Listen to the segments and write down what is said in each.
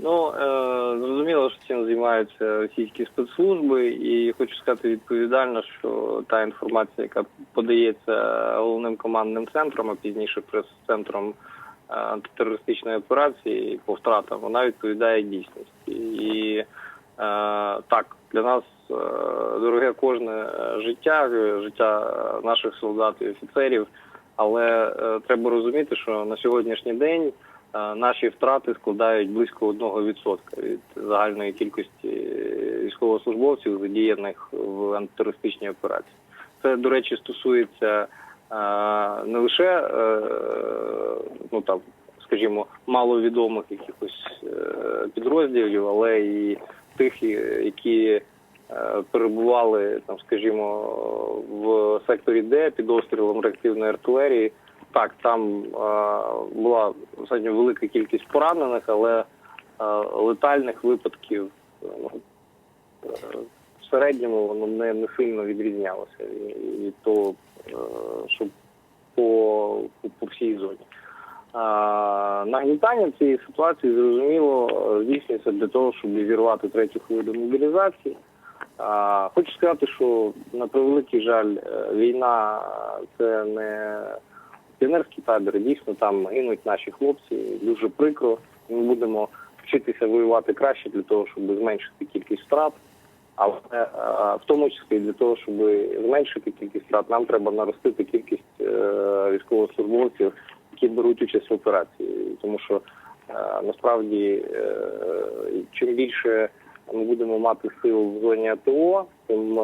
Ну, е, зрозуміло, що цим займаються російські спецслужби, і хочу сказати відповідально, що та інформація, яка подається головним командним центром, а пізніше прес-центром е, антитерористичної операції по втратам, вона відповідає дійсності. І е, так, для нас дороге кожне життя, життя наших солдат і офіцерів. Але треба розуміти, що на сьогоднішній день наші втрати складають близько 1% від загальної кількості е, військовослужбовців, задіяних в антитерористичній операції. Це, до речі, стосується е, не лише е, ну там, скажімо, маловідомих якихось е, підрозділів, але і тих, які е, перебували там, скажімо, в секторі Д під обстрілом реактивної артилерії. Так, там була достатньо велика кількість поранених, але летальних випадків ну, е, в середньому воно не, не сильно відрізнялося від- того, е, що по, по, по всій зоні. Нагнітання цієї ситуації зрозуміло здійснюється для того, щоб вірвати третю хвилю мобілізації. Хочу сказати, що на превеликий жаль, е, війна це не піонерський табір. Дійсно, там гинуть наші хлопці. Дуже прикро. Ми будемо вчитися воювати краще для того, щоб зменшити кількість втрат. Але е, в тому числі для того, щоб зменшити кількість втрат, нам треба наростити кількість е, військовослужбовців, які беруть участь в операції. Тому що е, насправді чим більше ми будемо мати сил в зоні АТО, тим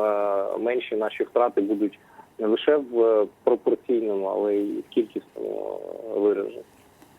менші наші втрати будуть не лише в пропорційному, але й в кількісному вираженні.